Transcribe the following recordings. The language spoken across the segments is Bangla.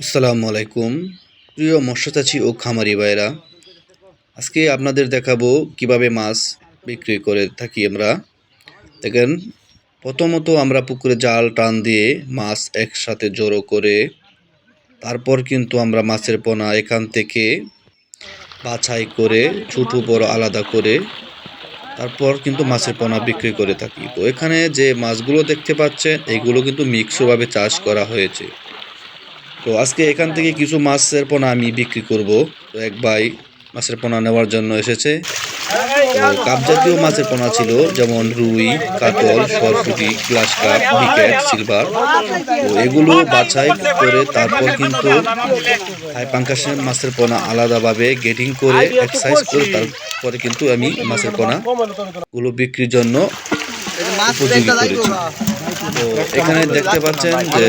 আসসালামু আলাইকুম। প্রিয় মৎস্যচাষী ও খামারি ভাইরা আজকে আপনাদের দেখাবো কীভাবে মাছ বিক্রি করে থাকি আমরা। দেখেন, প্রথমত আমরা পুকুরে জাল টান দিয়ে মাছ একসাথে জড়ো করে, তারপর কিন্তু আমরা মাছের পোনা এখান থেকে বাছাই করে, ছোট বড় আলাদা করে, তারপর কিন্তু মাছের পোনা বিক্রি করে থাকি। তো এখানে যে মাছগুলো দেখতে পাচ্ছেন, এগুলো কিন্তু মিক্সভাবে চাষ করা হয়েছে। তো আজকে এখান থেকে কিছু মাছের পোনা আমি বিক্রি করব। তো এক ভাই মাছের পোনা নেওয়ার জন্য এসেছে। কাপ জাতীয় মাছের পোনা ছিল, যেমন রুই, কাতল, সরপুটি, গ্লাস কাপ, বিকেট, সিলভার। তো এগুলো বাছাই করে তারপর কিন্তু হাই পাঙ্কাশের মাছের পোনা আলাদাভাবে গেটিং করে এক্সারসাইজ করে তারপরে কিন্তু আমি মাছের পোনা গুলো বিক্রির জন্য উপযোগী করেছি। তো এখানে দেখতে পাচ্ছেন যে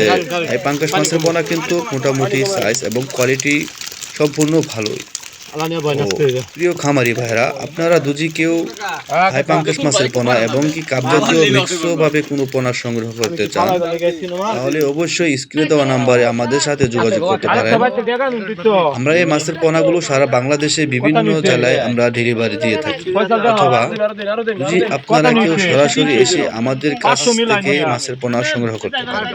এই পাঙ্কাশ মাছের পোনা কিন্তু মোটামুটি সাইজ এবং কোয়ালিটি সম্পূর্ণ ভালোই প্রিয় খামারি ভাইরা আপনারা দুজি কেউ হাই পাঙ্কাশ মাছের পোনা এবং কি কাপজাতীয় মিক্সও ভাবে কোনো পোনা সংগ্রহ করতে চান? তাহলে অবশ্যই স্ক্রিনে দেওয়া নাম্বারে আমাদের সাথে যোগাযোগ করতে পারেন। আমরা এই মাছের পোনাগুলো সারা বাংলাদেশে বিভিন্ন জেলায় আমরা ডেলিভারি দিয়ে থাকি। অথবা যদি আপনারা কেউ সরাসরি এসে আমাদের কাছ থেকে মাছের পোনা সংগ্রহ করতে পারেন।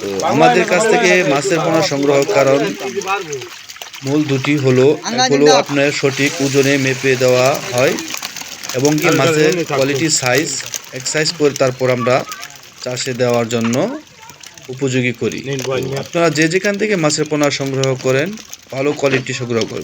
তো আমাদের কাছ থেকে মাছের পোনা সংগ্রহ কারণ মূল দুটি হলো এগুলো হলো আপনার সঠিক ওজনে মেপে দেওয়া হয় এবং কি মাছের কোয়ালিটি সাইজ এক্সাইজ করে তারপর আমরা চাষে দেওয়ার জন্য উপযোগী করি। আপনারা যে যেখান থেকে মাছের পোনা সংগ্রহ করেন ভালো কোয়ালিটি সংগ্রহ করবেন।